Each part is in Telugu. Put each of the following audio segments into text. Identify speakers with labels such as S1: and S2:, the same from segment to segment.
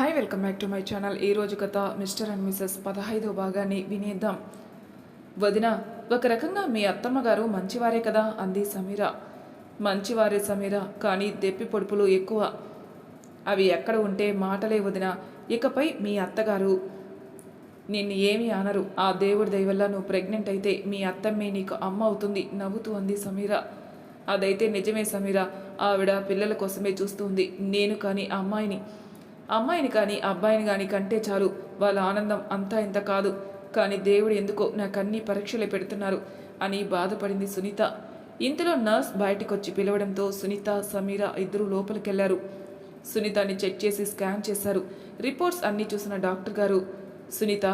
S1: Hi welcome back to my channel. ఈ రోజు కథ మిస్టర్ అండ్ మిసెస్ పదహైదో భాగాన్ని వినేద్దాం. వదిన ఒక రకంగా మీ అత్తమ్మ గారు మంచివారే కదా? అంది సమీర. మంచివారే సమీర కానీ దెప్పి పొడుపులు ఎక్కువ. అవి ఎక్కడ ఉంటే మాటలే వదిన. ఇకపై మీ అత్తగారు నిన్ను ఏమీ అనరు. ఆ దేవుడి దయవల్ల నువ్వు ప్రెగ్నెంట్ అయితే మీ అత్తమ్మే నీకు అమ్మ అవుతుంది నవ్వుతూ అంది సమీర. అదైతే నిజమే సమీర. ఆవిడ పిల్లల కోసమే చూస్తుంది నేను కానీ ఆ అమ్మాయిని అమ్మాయిని కానీ అబ్బాయిని కానీ కంటే చాలు. వాళ్ళ ఆనందం అంతా ఇంత కాదు. కానీ దేవుడు ఎందుకో నాకు అన్ని పరీక్షలే పెడుతున్నారు అని బాధపడింది సునీత. ఇంతలో నర్స్ బయటకొచ్చి పిలవడంతో సునీత సమీర ఇద్దరు లోపలికెళ్ళారు. సునీతని చెక్ చేసి స్కాన్ చేశారు. రిపోర్ట్స్ అన్నీ చూసిన డాక్టర్ గారు సునీత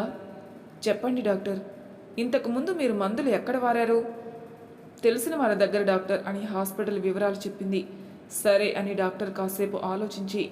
S1: చెప్పండి డాక్టర్ ఇంతకుముందు మీరు మందులు ఎక్కడ వారారు? తెలిసిన వాళ్ళ దగ్గర డాక్టర్ అని హాస్పిటల్ వివరాలు చెప్పింది. సరే అని డాక్టర్ కాసేపు ఆలోచించి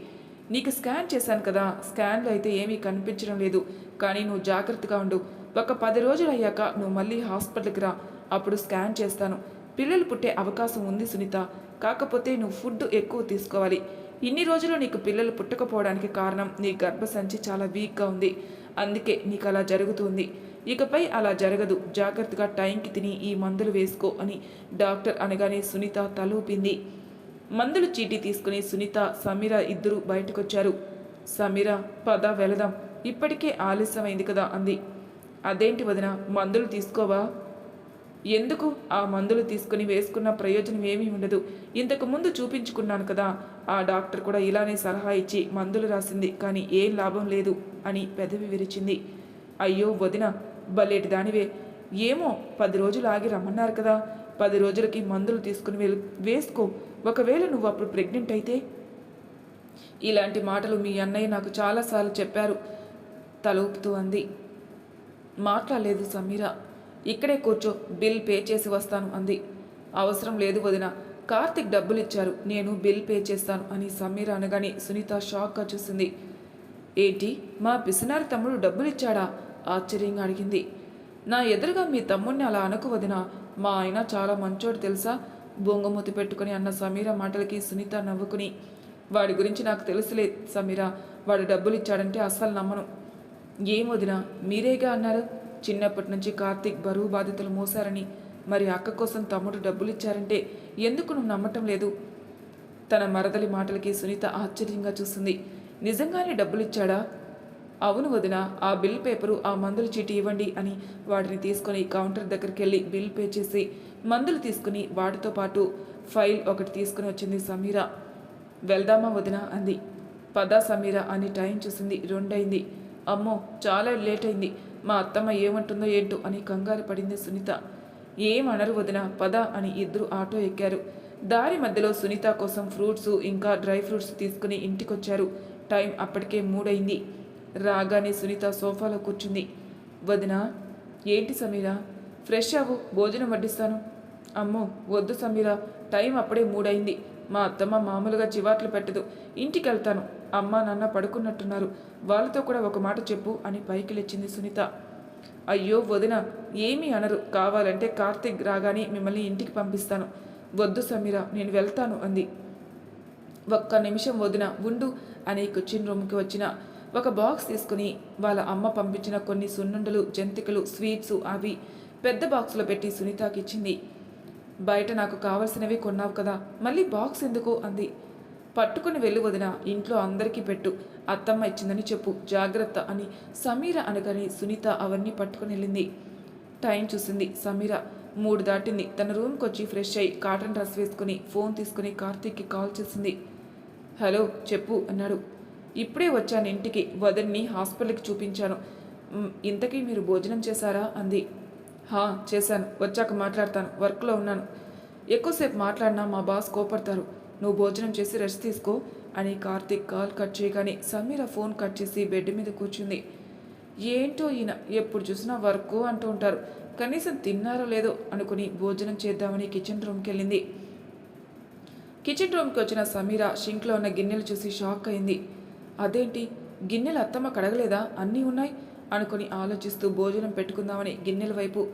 S1: నీకు స్కాన్ చేశాను కదా స్కాన్లో అయితే ఏమీ కనిపించడం లేదు. కానీ నువ్వు జాగ్రత్తగా ఉండు. ఒక పది రోజులు అయ్యాక నువ్వు మళ్ళీ హాస్పిటల్కి రా. అప్పుడు స్కాన్ చేస్తాను. పిల్లలు పుట్టే అవకాశం ఉంది సునీత. కాకపోతే నువ్వు ఫుడ్ ఎక్కువ తీసుకోవాలి. ఇన్ని రోజులు నీకు పిల్లలు పుట్టకపోవడానికి కారణం నీ గర్భసంచి చాలా వీక్గా ఉంది. అందుకే నీకు అలా జరుగుతుంది. ఇకపై అలా జరగదు. జాగ్రత్తగా టైంకి తిని ఈ మందులు వేసుకో అని డాక్టర్ అనగానే సునీత తలూపింది. మందులు చీటీ తీసుకుని సునీత సమీర ఇద్దరు బయటకొచ్చారు. సమీర పద వెళదాం. ఇప్పటికే ఆలస్యమైంది కదా అంది. అదేంటి వదిన మందులు తీసుకోవా? ఎందుకు? ఆ మందులు తీసుకుని వేసుకున్న ప్రయోజనం ఏమీ ఉండదు. ఇంతకు ముందు చూపించుకున్నాను కదా ఆ డాక్టర్ కూడా ఇలానే సలహా ఇచ్చి మందులు రాసింది కానీ ఏం లాభం లేదు అని పెదవి విరిచింది. అయ్యో వదిన బలేటి దానివే. ఏమో పది రోజులు ఆగి రమ్మన్నారు కదా. పది రోజులకి మందులు తీసుకుని వెళ్ళు వేసుకో. ఒకవేళ నువ్వు అప్పుడు ప్రెగ్నెంట్ అయితే. ఇలాంటి మాటలు మీ అన్నయ్య నాకు చాలాసార్లు చెప్పారు. తలూపుతూ అంది. మాట్లాడలేదు సమీర. ఇక్కడే కూర్చో బిల్ పే చేసి వస్తాను అంది. అవసరం లేదు వదిన కార్తిక్ డబ్బులు ఇచ్చారు నేను బిల్ పే చేస్తాను అని సమీర అనగానే సునీత షాక్గా చూసింది. ఏంటి మా పిసినారి తమ్ముడు డబ్బులు ఇచ్చాడా ఆశ్చర్యంగా అడిగింది. నా ఎదురుగా మీ తమ్ముడిని అలా అనుకు వదినా మా ఆయన చాలా మంచోడు తెలుసా? బొంగమూతి పెట్టుకుని అన్న సమీర మాటలకి సునీత నవ్వుకుని వాడి గురించి నాకు తెలుసులే సమీర వాడు డబ్బులు ఇచ్చాడంటే అస్సలు నమ్మను. ఏం వదిన మీరేగా అన్నారు? చిన్నప్పటి నుంచి కార్తీక్ బరువు బాధ్యతలు మోసారని మరి అక్క కోసం తమ్ముడు డబ్బులు ఇచ్చారంటే ఎందుకు నువ్వు నమ్మటం లేదు? తన మరదలి మాటలకి సునీత ఆశ్చర్యంగా చూస్తుంది నిజంగానే డబ్బులు ఇచ్చాడా అవును వదిన ఆ బిల్ పేపరు ఆ మందుల చీటి ఇవ్వండి అని వాటిని తీసుకొని కౌంటర్ దగ్గరికి వెళ్ళి బిల్ పే చేసి మందులు తీసుకుని వాటితో పాటు ఫైల్ ఒకటి తీసుకుని వచ్చింది సమీర. వెళ్దామా వదిన అంది. పదా సమీర అని టైం చూసింది. రెండైంది అమ్మో చాలా లేట్ అయింది మా అత్తమ్మ ఏమంటుందో ఏంటో అని కంగారు పడింది సునీత. ఏమనరు వదిన పద అని ఇద్దరు ఆటో ఎక్కారు. దారి మధ్యలో సునీత కోసం ఫ్రూట్స్ ఇంకా డ్రై ఫ్రూట్స్ తీసుకుని ఇంటికొచ్చారు. టైం అప్పటికే మూడైంది రాగానే సునీత సోఫాలో కూర్చుంది. వదిన ఏంటి సమీర? ఫ్రెష్ అవ్వు భోజనం వడ్డిస్తాను. అమ్మో వద్దు సమీర టైం అప్పుడే మూడైంది మా అత్తమ్మ మామూలుగా చివాట్లు పెట్టదు. ఇంటికి వెళ్తాను అమ్మ నాన్న పడుకున్నట్టున్నారు. వాళ్ళతో కూడా ఒక మాట చెప్పు అని పైకి లేచింది సునీత. అయ్యో వదిన ఏమీ అనరు. కావాలంటే కార్తీక్ రాగానే మిమ్మల్ని ఇంటికి పంపిస్తాను. వద్దు సమీర నేను వెళ్తాను అంది. ఒక్క నిమిషం వదిన ఉండు అని కిచెన్ రూమ్కి వచ్చిన. ఒక బాక్స్ తీసుకుని వాళ్ళ అమ్మ పంపించిన కొన్ని సున్నుండలు జంతికలు స్వీట్స్ అవి పెద్ద బాక్స్లో పెట్టి సునీతకి ఇచ్చింది బయట నాకు కావలసినవి కొన్నావు కదా మళ్ళీ బాక్స్ ఎందుకు? అంది. పట్టుకుని వెళ్ళి వదిన ఇంట్లో అందరికీ పెట్టు అత్తమ్మ ఇచ్చిందని చెప్పు జాగ్రత్త అని సమీర అనగానే సునీత అవన్నీ పట్టుకుని వెళ్ళింది. టైం చూసింది. సమీర మూడు దాటింది. తన రూమ్కి వచ్చి ఫ్రెష్ అయ్యి కాటన్ డ్రెస్ వేసుకుని ఫోన్ తీసుకుని కార్తీక్కి కాల్ చేసింది. హలో చెప్పు అన్నాడు. ఇప్పుడే వచ్చాను ఇంటికి. వదిన్ని హాస్పిటల్కి చూపించాను. ఇంతకీ మీరు భోజనం చేశారా? అంది. హా చేశాను. వచ్చాక మాట్లాడతాను. వర్క్లో ఉన్నాను. ఎక్కువసేపు మాట్లాడినా మా బాస్ కోపడతారు. నువ్వు భోజనం చేసి రెస్ట్ తీసుకో అని కార్తీక్ కాల్ కట్ చేయగానే సమీర ఫోన్ కట్ చేసి బెడ్ మీద కూర్చుంది. ఏంటో ఈయన? ఎప్పుడు చూసినా వర్క్ అంటూ ఉంటారు. కనీసం తిన్నారో లేదో అనుకుని భోజనం చేద్దామని కిచెన్ రూమ్కి వెళ్ళింది. కిచెన్ రూమ్కి వచ్చిన సమీర షింక్లో ఉన్న గిన్నెలు చూసి షాక్ అయింది. అదేంటి? గిన్నెలు అత్తమ్మ కడగలేదా? అన్నీ ఉన్నాయి? అనుకుని ఆలోచిస్తూ భోజనం పెట్టుకుందామని గిన్నెల వైపు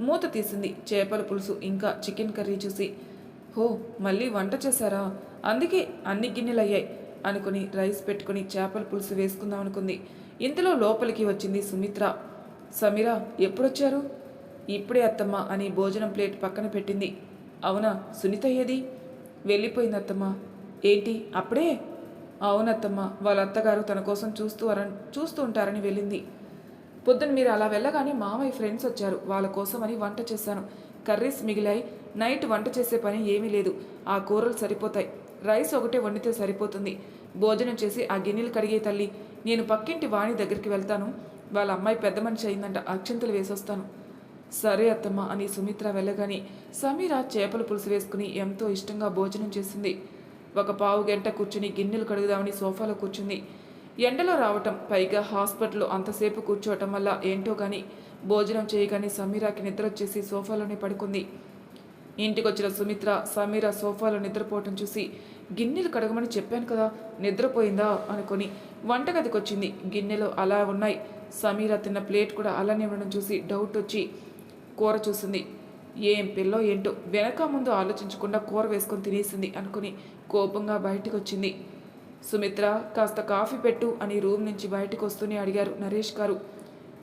S1: మూత తీసింది. చేపల పులుసు ఇంకా చికెన్ కర్రీ చూసి హో మళ్ళీ వంట చేశారా? అందుకే అన్ని గిన్నెలు అయ్యాయి అనుకుని రైస్ పెట్టుకుని చేపల పులుసు వేసుకుందాం అనుకుంది. ఇంతలో లోపలికి వచ్చింది సుమిత్ర. సమీర ఎప్పుడొచ్చారు? ఇప్పుడే అత్తమ్మ అని భోజనం ప్లేట్ పక్కన పెట్టింది. అవునా? సునీత ఏది? వెళ్ళిపోయింది అత్తమ్మ. ఏంటి? అప్పుడే? అవునత్తమ్మ వాళ్ళ అత్తగారు తన కోసం చూస్తూ అర చూస్తూ ఉంటారని వెళ్ళింది. పొద్దున మీరు అలా వెళ్ళగానే మామయ్య ఫ్రెండ్స్ వచ్చారు. వాళ్ళ కోసమని వంట చేశాను. కర్రీస్ మిగిలాయి. నైట్ వంట చేసే పని ఏమీ లేదు. ఆ కూరలు సరిపోతాయి. రైస్ ఒకటే వండితే సరిపోతుంది. భోజనం చేసి ఆ గిన్నెలు కడిగే తల్లి. నేను పక్కింటి వాణి దగ్గరికి వెళ్తాను. వాళ్ళ అమ్మాయి పెద్ద మనిషి అయిందంట. అక్షంతలు వేసొస్తాను. సరే అత్తమ్మ అని సుమిత్ర వెళ్ళగానే సమీర చేపల పులుసు వేసుకుని ఎంతో ఇష్టంగా భోజనం చేసింది. ఒక పావు గంట కూర్చుని గిన్నెలు కడుగుదామని సోఫాలో కూర్చుంది. ఎండలో రావటం పైగా హాస్పిటల్లో అంతసేపు కూర్చోవటం వల్ల ఏంటో కానీ భోజనం చేయగానే సమీరాకి నిద్ర వచ్చేసి సోఫాలోనే పడుకుంది. ఇంటికొచ్చిన సుమిత్ర సమీర సోఫాలో నిద్రపోవటం చూసి గిన్నెలు కడగమని చెప్పాను కదా నిద్రపోయిందా? అనుకొని వంటగదికి వచ్చింది గిన్నెలు అలా ఉన్నాయి. సమీర తిన్న ప్లేట్ కూడా అలానే ఉండడం చూసి డౌట్ వచ్చి కూర చూసింది. ఏం పిల్లో ఏంటో వెనక ముందు ఆలోచించకుండా కూర వేసుకొని తినేసింది అనుకుని కోపంగా బయటకు వచ్చింది సుమిత్ర కాస్త కాఫీ పెట్టు అని రూమ్ నుంచి బయటకు వస్తూనే అడిగారు నరేష్ గారు.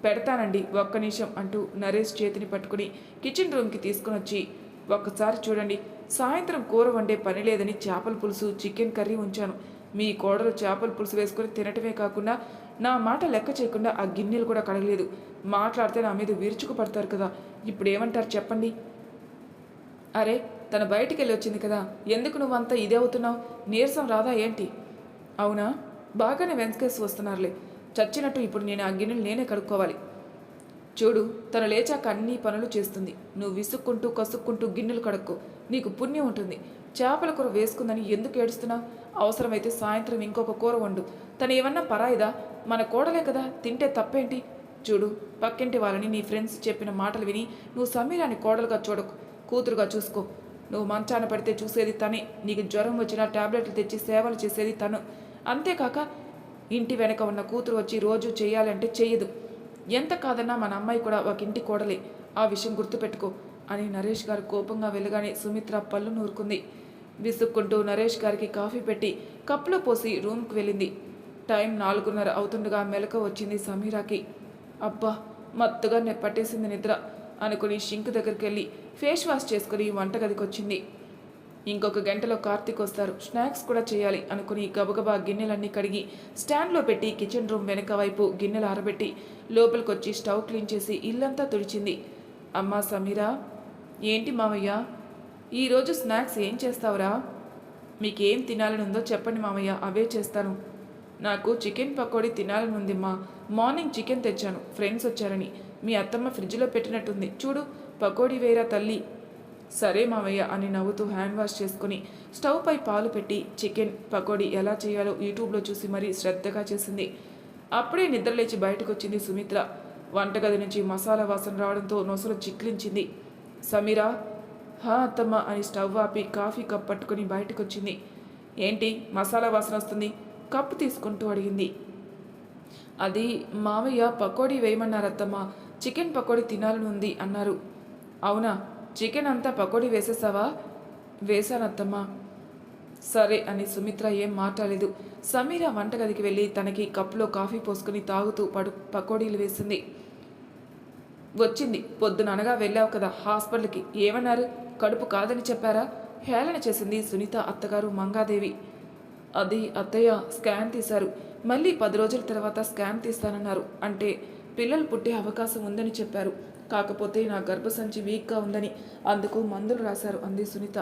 S1: పెడతానండి ఒక్క నిమిషం అంటూ నరేష్ చేతిని పట్టుకుని కిచెన్ రూమ్కి తీసుకుని వచ్చి ఒక్కసారి చూడండి సాయంత్రం కూర వండే పని లేదని చేపల పులుసు చికెన్ కర్రీ ఉంచాను. మీ కోడలు చేపల పులుసు వేసుకొని తినటమే కాకుండా నా మాట లెక్క చేయకుండా ఆ గిన్నెలు కూడా కడగలేదు. మాట్లాడితే నా మీద విరుచుకు పడతారు కదా ఇప్పుడు ఏమంటారు చెప్పండి? అరే తను బయటికి వెళ్ళి వచ్చింది కదా ఎందుకు నువ్వంతా ఇదే అవుతున్నావు? నీరసం రాదా ఏంటి? అవునా? బాగానే వెంకటేసి వస్తున్నారులే. చచ్చినట్టు ఇప్పుడు నేను ఆ గిన్నెలు నేనే కడుక్కోవాలి. చూడు తను లేచాక అన్ని పనులు చేస్తుంది. నువ్వు విసుక్కుంటూ కసుక్కుంటూ గిన్నెలు కడుక్కో. నీకు పుణ్యం ఉంటుంది. చేపల కూర వేసుకుందని ఎందుకు ఏడుస్తున్నావు అవసరమైతే సాయంత్రం ఇంకొక కూర వండు. తను ఏమన్నా పరాయిదా? మన కోడలే కదా తింటే తప్పేంటి? చూడు పక్కింటి వాళ్ళని నీ ఫ్రెండ్స్ చెప్పిన మాటలు విని నువ్వు సమీరాన్ని కోడలుగా చూడకు కూతురుగా చూసుకో. నువ్వు మంచాన పడితే చూసేది తనే నీకు జ్వరం వచ్చినా టాబ్లెట్లు తెచ్చి సేవలు చేసేది తను. అంతేకాక ఇంటి వెనక ఉన్న కూతురు వచ్చి రోజు చేయాలంటే చేయదు ఎంత కాదన్నా మన అమ్మాయి కూడా ఒక ఇంటి కోడలే ఆ విషయం గుర్తుపెట్టుకో అని నరేష్ గారు కోపంగా వెళ్ళగానే సుమిత్ర పళ్ళు నూరుకుంది. విసుక్కుంటూ నరేష్ గారికి కాఫీ పెట్టి కప్పులో పోసి రూమ్కి వెళ్ళింది. టైం నాలుగున్నర అవుతుండగా మెలక వచ్చింది సమీరాకి. అబ్బా మత్తుగా నెప్పట్టేసింది పట్టేసింది నిద్ర అనుకుని షింక్ దగ్గరికి వెళ్ళి ఫేస్ వాష్ చేసుకుని వంటగదికి వచ్చింది ఇంకొక గంటలో కార్తీక్ వస్తారు. స్నాక్స్ కూడా చేయాలి అనుకుని గబగబా గిన్నెలన్నీ కడిగి స్టాండ్లో పెట్టి కిచెన్ రూమ్ వెనక వైపు గిన్నెలు ఆరబెట్టి లోపలికొచ్చి స్టవ్ క్లీన్ చేసి ఇల్లంతా తుడిచింది. అమ్మా సమీరా ఏంటి మామయ్య ఈరోజు స్నాక్స్ ఏం చేస్తావురా? మీకేం తినాలని ఉందో చెప్పండి మామయ్య అవే చేస్తాను. నాకు చికెన్ పకోడీ తినాలని మా మార్నింగ్ చికెన్ తెచ్చాను. ఫ్రెండ్స్ వచ్చారని. మీ అత్తమ్మ ఫ్రిడ్జ్లో పెట్టినట్టుంది. చూడు పకోడీ వేరా తల్లి. సరే మావయ్య అని నవ్వుతూ హ్యాండ్ వాష్ చేసుకుని స్టవ్ పై పాలు పెట్టి చికెన్ పకోడీ ఎలా చేయాలో యూట్యూబ్లో చూసి మరీ శ్రద్ధగా చేసింది. అప్పుడే నిద్రలేచి బయటకు వచ్చింది సుమిత్ర. వంటగది నుంచి మసాలా వాసన రావడంతో నొసలు చిక్లించింది సమీరా హా అత్తమ్మ అని స్టవ్ ఆపి కాఫీ కప్ పట్టుకుని బయటకు వచ్చింది ఏంటి మసాలా వాసన వస్తుంది? కప్పు తీసుకుంటూ అడిగింది. అది మామయ్య పకోడీ వేయమన్నారు అత్తమ్మ చికెన్ పకోడీ తినాలని ఉంది అన్నారు. అవునా చికెన్ అంతా పకోడీ వేసేసావా? వేశానత్తమ్మ. సరే అని సుమిత్ర ఏం మాట్లాడలేదు. సమీర వంటగదికి వెళ్ళి తనకి కప్పులో కాఫీ పోసుకుని తాగుతూ పడు పకోడీలు వేసింది. వచ్చింది పొద్దున అనగా వెళ్ళావు కదా హాస్పిటల్కి. ఏమన్నారు? కడుపు కాదని చెప్పారా? హేళన చేసింది సునీత అత్తగారు మంగాదేవి. అది అత్తయ్య స్కాన్ తీశారు. మళ్ళీ పది రోజుల తర్వాత స్కాన్ తీస్తానన్నారు. అంటే పిల్లలు పుట్టే అవకాశం ఉందని చెప్పారు. కాకపోతే నా గర్భసంచి వీక్గా ఉందని అందుకు మందులు రాశారు అంది సునీత.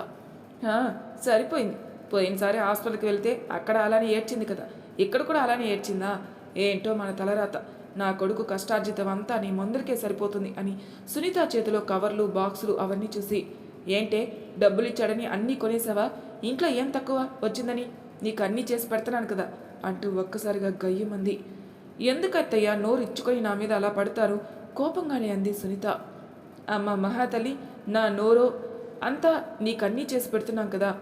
S1: సరిపోయింది. పోయినసారి హాస్పిటల్కి వెళ్తే అక్కడ అలానే ఏడ్చింది కదా. ఇక్కడ కూడా అలానే ఏడ్చిందా? ఏంటో మన తలరాత. నా కొడుకు కష్టార్జితం అంతా నీ మందులకే సరిపోతుంది అని సునీత చేతిలో కవర్లు బాక్సులు అవన్నీ చూసి ఏంటే డబ్బులు ఇచ్చాడని అన్నీ కొనేసావా? ఇంట్లో ఏం తక్కువ వచ్చిందని? నీకు అన్నీ చేసి పెడతాను కదా అంటూ ఒక్కసారిగా గయ్యమంది. ఎందుకత్తయ్యా నోరు ఇచ్చుకొని నా మీద అలా పడతారు? కోపంగానే అంది సునీత. అమ్మ మహాతల్లి నా నోరు అంతా నీకన్నీ చేసి పెడుతున్నాం కదా.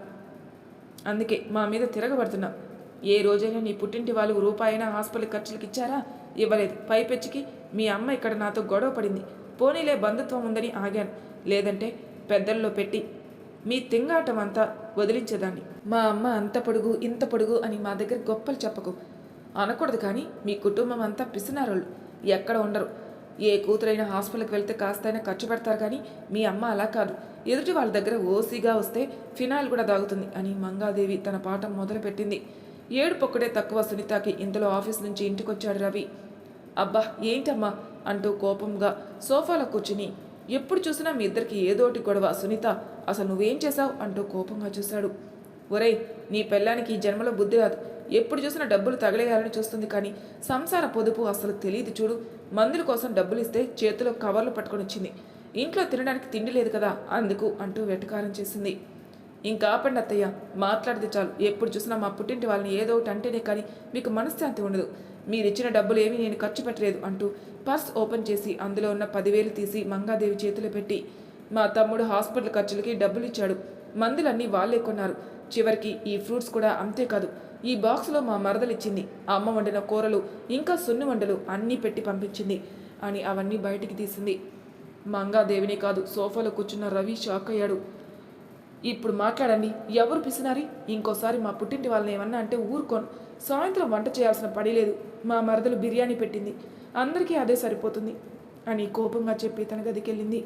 S1: అందుకే మా మీద తిరగబడుతున్నా. ఏ రోజైనా నీ పుట్టింటి వాళ్ళు రూపాయైనా హాస్పిటల్ ఖర్చులకు ఇచ్చారా? ఇవ్వలేదు. పైపెచ్చికి మీ అమ్మ ఇక్కడ నాతో గొడవ పడింది. పోనీలే బంధుత్వం ఉందని ఆగాను. లేదంటే పెద్దల్లో పెట్టి మీ తింగాటం అంతా వదిలించేదాన్ని. మా అమ్మ అంత పొడుగు ఇంత పొడుగు అని మా దగ్గర గొప్పలు చెప్పకు. అనకూడదు కానీ మీ కుటుంబం అంతా పిసినారోళ్ళు. ఎక్కడ ఉండరు. ఏ కూతురైనా హాస్పిటల్కి వెళ్తే కాస్తైనా ఖర్చు పెడతారు కానీ మీ అమ్మ అలా కాదు. ఎదుటి వాళ్ళ దగ్గర ఓసీగా వస్తే ఫినాయిల్ కూడా దాగుతుంది అని మంగాదేవి తన పాఠం మొదలుపెట్టింది. ఏడు పొక్కడే తక్కువ సునీతకి. ఇంతలో ఆఫీస్ నుంచి ఇంటికొచ్చాడు రవి. అబ్బా ఏంటమ్మా? అంటూ కోపంగా సోఫాలో కూర్చుని ఎప్పుడు చూసినా మీ ఇద్దరికి ఏదోటి గొడవ. సునీత అసలు నువ్వేం చేశావు? అంటూ కోపంగా చూశాడు. ఒరేయ్ నీ పెళ్ళానికి ఈ జన్మలో బుద్ధి రాదు. ఎప్పుడు చూసినా డబ్బులు తగలేయాలని చూస్తుంది కానీ సంసార పొదుపు అసలు తెలియదు చూడు. మందుల కోసం డబ్బులు ఇస్తే చేతిలో కవర్లు పట్టుకొని వచ్చింది. ఇంట్లో తినడానికి తిండి లేదు కదా అందుకు అంటూ వెటకారం చేసింది. ఇంకా ఆపండి అత్తయ్య మాట్లాడితే చాలు. ఎప్పుడు చూసినా మా పుట్టింటి వాళ్ళని ఏదో ఒకటి అంటేనే కానీ మీకు మనశ్శాంతి ఉండదు. మీరిచ్చిన డబ్బులు ఏమీ నేను ఖర్చు పెట్టలేదు అంటూ పర్స్ ఓపెన్ చేసి అందులో ఉన్న పదివేలు తీసి మంగాదేవి చేతిలో పెట్టి మా తమ్ముడు హాస్పిటల్ ఖర్చులకి డబ్బులు ఇచ్చాడు మందులన్నీ వాళ్ళే కొన్నారు. చివరికి ఈ ఫ్రూట్స్ కూడా అంతేకాదు ఈ బాక్స్లో మా మరదలిచ్చింది. అమ్మ వండిన కూరలు ఇంకా సున్ని వంటలు అన్నీ పెట్టి పంపించింది అని అవన్నీ బయటికి తీసింది. మంగాదేవిని కాదు సోఫాలో కూర్చున్న రవి షాక్ అయ్యాడు. ఇప్పుడు మాట్లాడండి ఎవరు పిసినారి? ఇంకోసారి మా పుట్టింటి వాళ్ళని ఏమన్నా అంటే ఊరుకోను. సాయంత్రం వంట చేయాల్సిన పని లేదు. మా మరదలు బిర్యానీ పెట్టింది. అందరికీ అదే సరిపోతుంది అని కోపంగా చెప్పి తన గదికెళ్ళింది.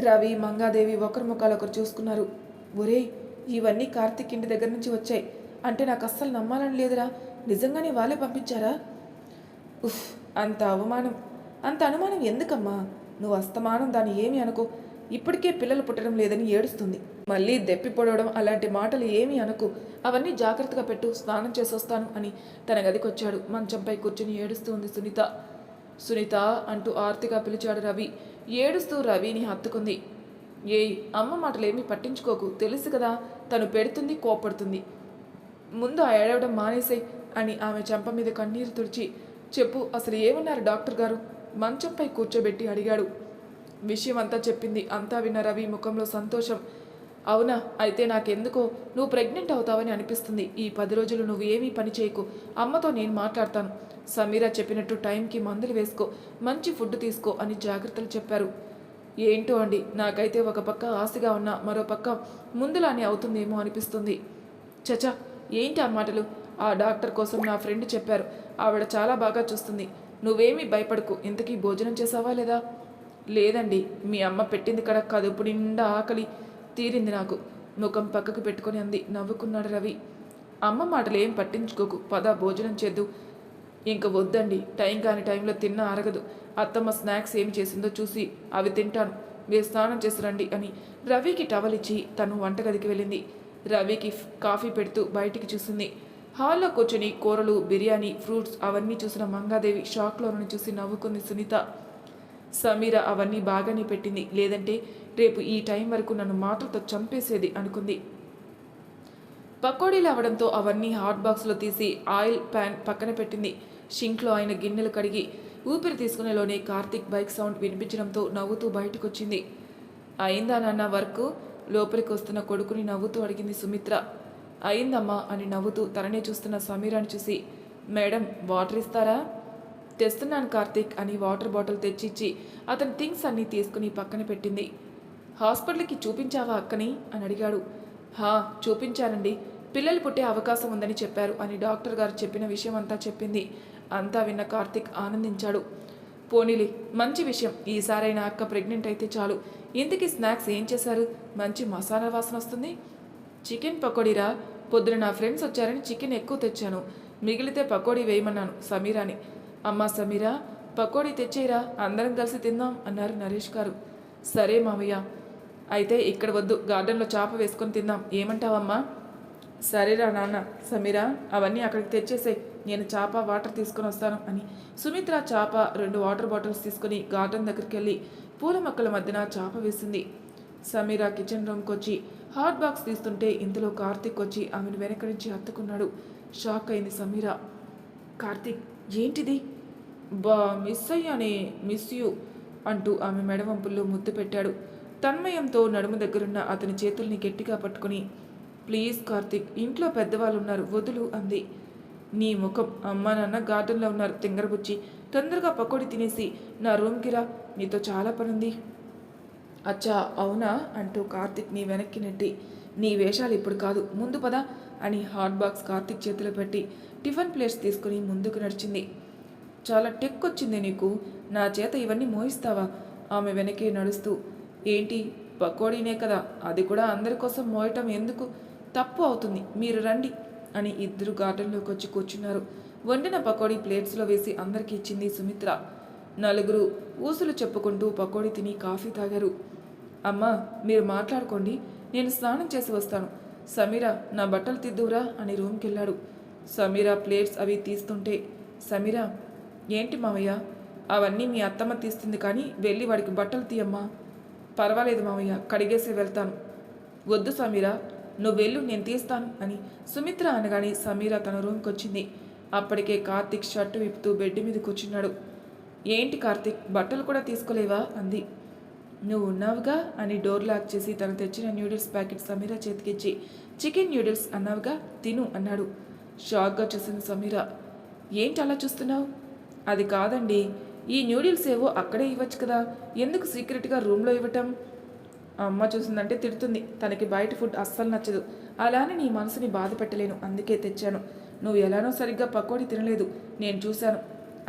S1: రవి మంగాదేవి ఒకరి ముఖాలు ఒకరు చూసుకున్నారు. ఒరే ఇవన్నీ కార్తీక్ ఇంటి దగ్గర నుంచి వచ్చాయి. అంటే నాకు అస్సలు నమ్మాలని లేదురా. నిజంగానే వాళ్ళే పంపించారా? ఉఫ్ అంత అవమానం. అంత అనుమానం ఎందుకమ్మా? నువ్వు అస్తమానం దాన్ని ఏమి అనుకో. ఇప్పటికే పిల్లలు పుట్టడం లేదని ఏడుస్తుంది. మళ్ళీ దెప్పి పొడవడం అలాంటి మాటలు ఏమీ అనకు. అవన్నీ జాగ్రత్తగా పెట్టు స్నానం చేసొస్తాను అని తన గదికొచ్చాడు. మంచంపై కూర్చుని ఏడుస్తూ ఉంది సునీత. సునీత అంటూ ఆర్తిగా పిలిచాడు రవి. ఏడుస్తూ రవిని హత్తుకుంది. ఏయ్ అమ్మ మాటలేమీ పట్టించుకోకు. తెలుసు కదా తను పెడుతుంది కోపడుతుంది ముందు ఆ ఏడవడం మానేసే అని ఆమె చెంప మీద కన్నీరు తుడిచి చెప్పు అసలు ఏమన్నారు డాక్టర్ గారు? మంచంపై కూర్చోబెట్టి అడిగాడు. విషయం అంతా చెప్పింది. అంతా విన్న రవి ముఖంలో సంతోషం. అవునా? అయితే నాకెందుకో? నువ్వు ప్రెగ్నెంట్ అవుతావని అనిపిస్తుంది. ఈ పది రోజులు నువ్వు ఏమీ పని చేయకు. అమ్మతో నేను మాట్లాడతాను. సమీరా చెప్పినట్టు టైంకి మందులు వేసుకో. మంచి ఫుడ్ తీసుకో అని జాగ్రత్తలు చెప్పారు. ఏంటో అండి నాకైతే ఒక పక్క ఆశగా ఉన్నా మరో పక్క ముందులానే అవుతుందేమో అనిపిస్తుంది. చచా ఏంటి ఆ మాటలు? ఆ డాక్టర్ కోసం నా ఫ్రెండ్ చెప్పారు. ఆవిడ చాలా బాగా చూస్తుంది. నువ్వేమీ భయపడకు. ఇంతకీ భోజనం చేసావా లేదా? లేదండి మీ అమ్మ పెట్టింది కడ కదుపు నిండా ఆకలి తీరింది నాకు. ముఖం పక్కకు పెట్టుకొని అంది నవ్వుకున్నాడు రవి. అమ్మ మాటలు ఏం పట్టించుకోకు పద భోజనం చేద్దు. ఇంక వద్దండి టైం కాని టైంలో తిన్న అరగదు అత్తమ్మ స్నాక్స్ ఏమి చేసిందో చూసి అవి తింటాను మీరు స్నానం చేసి రండి అని రవికి టవల్ ఇచ్చి తను వంటగదికి వెళ్ళింది. రవికి కాఫీ పెడుతూ బయటికి చూసింది. హాల్లో కూర్చొని కూరలు బిర్యానీ ఫ్రూట్స్ అవన్నీ చూసిన మంగాదేవి షాక్లో చూసి నవ్వుకుంది సునీత. సమీర అవన్నీ బాగానే పెట్టింది. లేదంటే రేపు ఈ టైం వరకు నన్ను మాటలతో చంపేసేది అనుకుంది. పకోడీలు అవడంతో అవన్నీ హాట్ బాక్స్లో తీసి ఆయిల్ ప్యాన్ పక్కన పెట్టింది. షింక్లో ఆయన గిన్నెలు కడిగి ఊపిరి తీసుకునేలోనే కార్తీక్ బైక్ సౌండ్ వినిపించడంతో నవ్వుతూ బయటకొచ్చింది. అయిందా నాన్న వర్క్? లోపలికి వస్తున్న కొడుకుని నవ్వుతూ అడిగింది సుమిత్ర. అయిందమ్మా అని నవ్వుతూ తననే చూస్తున్న సమీరాన్ని చూసి మేడం వాటర్ ఇస్తారా? తెస్తున్నాను కార్తీక్ అని వాటర్ బాటిల్ తెచ్చిచ్చి అతని థింగ్స్ అన్నీ తీసుకుని పక్కన పెట్టింది. హాస్పిటల్కి చూపించావా అక్కని? అని అడిగాడు. హా చూపించానండి. పిల్లలు పుట్టే అవకాశం ఉందని చెప్పారు అని డాక్టర్ గారు చెప్పిన విషయం అంతా చెప్పింది. అంతా విన్న కార్తీక్ ఆనందించాడు. పోనీలి మంచి విషయం. ఈసారైనా అక్క ప్రెగ్నెంట్ అయితే చాలు. ఇంతకీ స్నాక్స్ ఏం చేశారు? మంచి మసాలా వాసన వస్తుంది? చికెన్ పకోడీరా? పొద్దున నా ఫ్రెండ్స్ వచ్చారని చికెన్ ఎక్కువ తెచ్చాను. మిగిలితే పకోడీ వేయమన్నాను సమీరాని. అమ్మా సమీరా పకోడీ తెచ్చేరా అందరం కలిసి తిందాం అన్నారు నరేష్ గారు. సరే మామయ్య అయితే ఇక్కడ వద్దు గార్డెన్లో చాప వేసుకొని తిందాం. ఏమంటావమ్మా? సరేరా నాన్న సమీరా అవన్నీ అక్కడికి తెచ్చేసాయి. నేను చాప వాటర్ తీసుకొని వస్తాను అని. సుమిత్ర చాప రెండు వాటర్ బాటిల్స్ తీసుకొని గార్డెన్ దగ్గరికి వెళ్ళి పూల మొక్కల మధ్యన చాప వేసింది. సమీరా కిచెన్ రూమ్కి వచ్చి హాట్ బాక్స్ తీస్తుంటే ఇందులో కార్తీక్ వచ్చి ఆమెను వెనక నుంచి హత్తుకున్నాడు. షాక్ అయింది సమీరా. కార్తీక్ ఏంటిది? బా మిస్ అయ్యానే మిస్ యూ అంటూ ఆమె మెడవంపుల్లో ముద్దు పెట్టాడు. తన్మయంతో నడుము దగ్గరున్న అతని చేతుల్ని గట్టిగా పట్టుకుని ప్లీజ్ కార్తీక్ ఇంట్లో పెద్దవాళ్ళు ఉన్నారు వదులు అంది. నీ ముఖం అమ్మ నాన్న గార్డెన్లో ఉన్నారు తింగరబుచ్చి తొందరగా పకోడీ తినేసి నా రూమ్కి రా నీతో చాలా పనుంది. అచ్చా అవునా? అంటూ కార్తిక్ని వెనక్కి నెట్టి నీ వేషాలు ఇప్పుడు కాదు ముందు పదా అని హాట్ బాక్స్ కార్తిక్ చేతిలో పెట్టి టిఫిన్ ప్లేట్స్ తీసుకుని ముందుకు నడిచింది. చాలా టెక్ వచ్చింది నీకు. నా చేత ఇవన్నీ మోయిస్తావా? ఆమె వెనకే నడుస్తూ ఏంటి? పకోడీనే కదా. అది కూడా అందరి కోసం మోయటం ఎందుకు? తప్పు అవుతుంది. మీరు రండి అని ఇద్దరు గార్డెన్లోకి వచ్చి కూర్చున్నారు. వండిన పకోడీ ప్లేట్స్లో వేసి అందరికీ ఇచ్చింది సుమిత్ర. నలుగురు ఊసులు చెప్పుకుంటూ పకోడీ తిని కాఫీ తాగారు. అమ్మా మీరు మాట్లాడుకోండి. నేను స్నానం చేసి వస్తాను. సమీర నా బట్టలు తిద్దువురా అని రూమ్కి వెళ్ళాడు సమీర ప్లేట్స్ అవి తీస్తుంటే సమీరా ఏంటి మావయ్య? అవన్నీ మీ అత్తమ్మ తీస్తుంది కానీ వెళ్ళి వాడికి బట్టలు తీయమ్మా. పర్వాలేదు మావయ్య కడిగేసి వెళ్తాను. వద్దు సమీర నువ్వు వెళ్ళు నేను తీస్తాను అని సుమిత్ర అనగానే సమీర తన రూమ్కి వచ్చింది అప్పటికే కార్తీక్ షర్టు విప్పుతూ బెడ్ మీద కూర్చున్నాడు. ఏంటి కార్తీక్ బట్టలు కూడా తీసుకోలేవా? అంది. నువ్వు ఉన్నావుగా? అని డోర్ లాక్ చేసి తను తెచ్చిన న్యూడిల్స్ ప్యాకెట్ సమీర చేతికిచ్చి చికెన్ న్యూడిల్స్ అన్నావుగా తిను అన్నాడు. షాక్గా చూసింది సమీర. ఏంటి అలా చూస్తున్నావు? అది కాదండి. ఈ న్యూడిల్స్ ఏవో అక్కడే ఇవ్వచ్చు కదా. ఎందుకు సీక్రెట్గా రూమ్లో ఇవ్వటం? అమ్మ చూసిందంటే తిడుతుంది. తనకి బయట ఫుడ్ అస్సలు నచ్చదు. అలానే నీ మనసుని బాధ పెట్టలేను. అందుకే తెచ్చాను. నువ్వు ఎలానో సరిగ్గా పకోడీ తినలేదు. నేను చూశాను.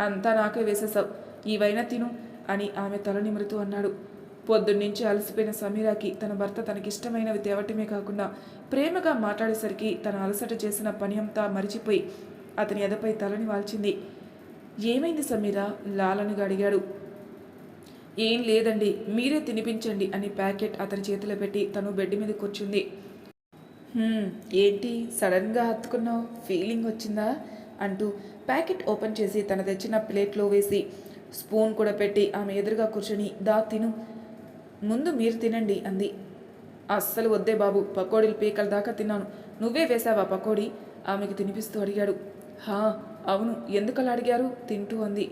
S1: అంతా నాకే వేసేసావు ఇవైనా తిను అని ఆమె తల నిమురుతూ అన్నాడు. పొద్దున్నుంచి అలసిపోయిన సమీరాకి తన భర్త తనకిష్టమైనవి తేవటమే కాకుండా ప్రేమగా మాట్లాడేసరికి తన అలసట చేసిన పని అంతా మరిచిపోయి అతని ఎదపై తలని వాల్చింది. ఏమైంది సమీర? లాలనుగా అడిగాడు. ఏం లేదండి మీరే తినిపించండి అని ప్యాకెట్ అతని చేతిలో పెట్టి తను బెడ్ మీద కూర్చుంది. ఏంటి? సడన్గా హత్తుకున్నావు? ఫీలింగ్ వచ్చిందా? అంటూ ప్యాకెట్ ఓపెన్ చేసి తన తెచ్చిన ప్లేట్లో వేసి స్పూన్ కూడా పెట్టి ఆమె ఎదురుగా కూర్చొని దా తిను. ముందు మీరు తినండి అంది. అస్సలు వద్దే బాబు పకోడీలు పీకల దాకా తిన్నాను. నువ్వే వేశావా పకోడీ? ఆమెకు తినిపిస్తూ అడిగాడు. హా అవును ఎందుకలా అడిగారు? తింటూ అంది.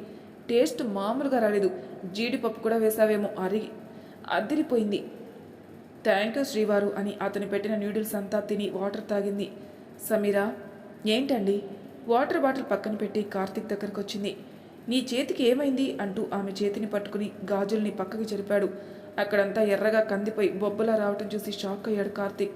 S1: టేస్ట్ మామూలుగా రాలేదు. జీడిపప్పు కూడా వేసావేమో అరిగి అదిరిపోయింది థ్యాంక్ యూ శ్రీవారు అని అతను పెట్టిన న్యూడిల్స్ అంతా తిని వాటర్ తాగింది. సమీరా ఏంటండి? వాటర్ బాటిల్ పక్కన పెట్టి కార్తిక్ దగ్గరకు వచ్చింది నీ చేతికి ఏమైంది? అంటూ ఆమె చేతిని పట్టుకుని గాజుల్ని పక్కకి జరిపాడు. అక్కడంతా ఎర్రగా కందిపోయి బొబ్బలా రావటం చూసి షాక్ అయ్యాడు కార్తిక్.